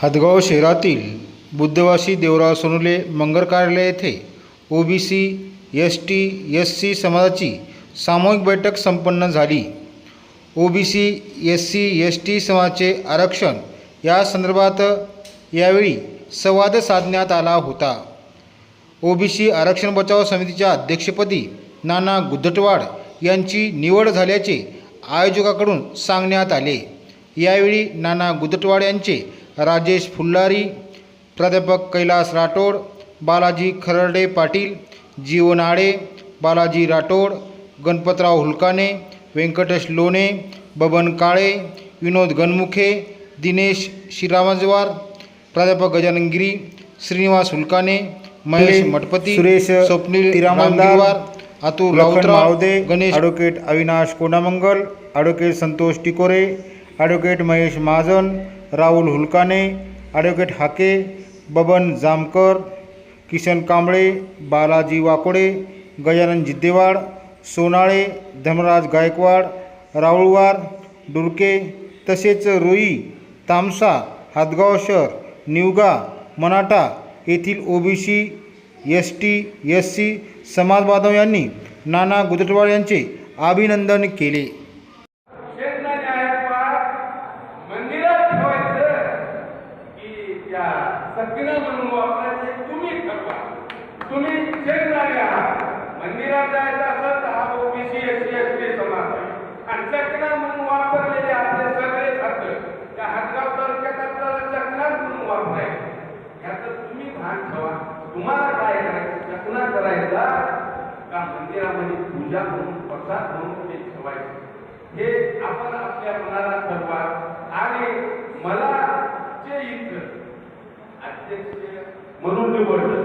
हदगाव शहरातील बुद्धवासी देवराव सोनुले मंगल कार्यालय येथे OBC S T S C समाजाची सामूहिक बैठक संपन्न झाली. OBC S C S T समाजाचे आरक्षण या संदर्भात यावेळी संवाद साधण्यात आला होता. ओबीसी आरक्षण बचाव समितीच्या अध्यक्षपदी नाना गुद्धटवाड यांची निवड झाल्याचे आयोजकाकडून सांगण्यात आले. यावेळी नाना गुद्धटवाड यांचे राजेश फुल्लारी प्राध्यापक कैलास राठोड बालाजी खरडे पाटील जीवन आडे बालाजी राठोड गणपतराव हुलकाने व्यंकटेश लोणे बबन काळे विनोद गणमुखे दिनेश श्रीरामजवार प्राध्यापक Gajanan Giri Shrinivas Hulkane Mahesh Mathpati Suresh Swapnil Ramgirwar Atul Rautrao Ganesh advocate Avinash Kondamangal advocate Santosh Tikore advocate Mahesh Mahajan Rahul Hulkane advocate Hake Baban Jamkar Kishan Kamble Balaji Wakode Gajanan Jiddewad Sonale Dharmaraj Gaikwad Rahulwar Durke तसेच रोई तामसा हादगाव शहर निवगा मनाटा येथील OBC S T S C समाज बांधव यांनी नाना गुजटवाड यांचे अभिनंदन केले शेतकरी आहेत पहा मंदिरात ठेवायचं की त्या म्हणून वापरायचे तुम्ही ठरवा. तुम्ही शेतकरी आहात. मंदिरात जायचं असेल तर हा OBC S C S T समाज आहे. आणि चकना म्हणून वापरलेले आपले सगळे खातं त्या हातगाव तालुक्यात आपल्याला चकना म्हणून वापरायचं. ह्याचं तुम्ही भान ठेवा. तुम्हाला काय करायचं? चकना करायचा का मंदिरामध्ये पूजा म्हणून प्रसाद म्हणून ते ठेवायचं? हे आपण आपल्या मनाला ठरवा. आणि मला म्हणून निवडलं